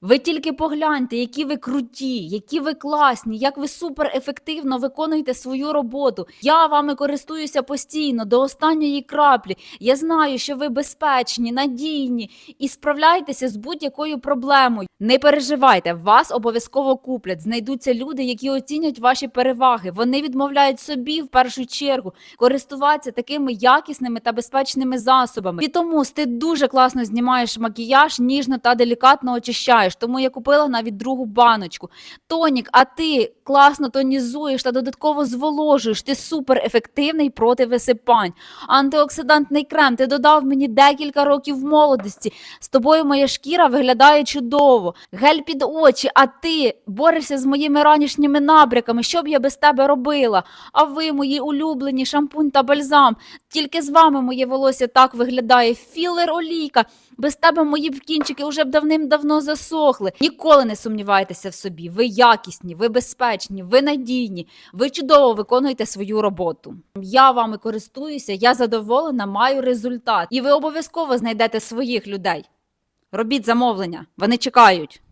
Ви тільки погляньте, які ви круті, які ви класні, як ви супер ефективно виконуєте свою роботу. Я вами користуюся постійно до останньої краплі. Я знаю, що ви безпечні, надійні і справляєтеся з будь-якою проблемою. Не переживайте, вас обов'язково куплять. Знайдуться люди, які оцінять ваші переваги. Вони відмовляють собі в першу чергу користуватися такими якісними та безпечними засобами. І тому ти дуже класно знімаєш макіяж, ніжно та делікатно очищаєш. Тому я купила навіть другу баночку. Тонік, а ти класно тонізуєш та додатково зволожуєш. Ти супер ефективний проти висипань. Антиоксидантний крем. Ти додав мені декілька років молодості. З тобою моя шкіра виглядає чудово. Гель під очі, а ти борешся з моїми ранішніми набряками. Що б я без тебе робила? А ви, мої улюблені, шампунь та бальзам. Тільки з вами моє волосся так виглядає. Філер олійка. Без тебе мої кінчики вже б давним-давно засохли. Ніколи не сумнівайтеся в собі. Ви якісні, ви безпечні, ви надійні, ви чудово виконуєте свою роботу. Я вами користуюся, я задоволена, маю результат. І ви обов'язково знайдете своїх людей. Робіть замовлення, вони чекають.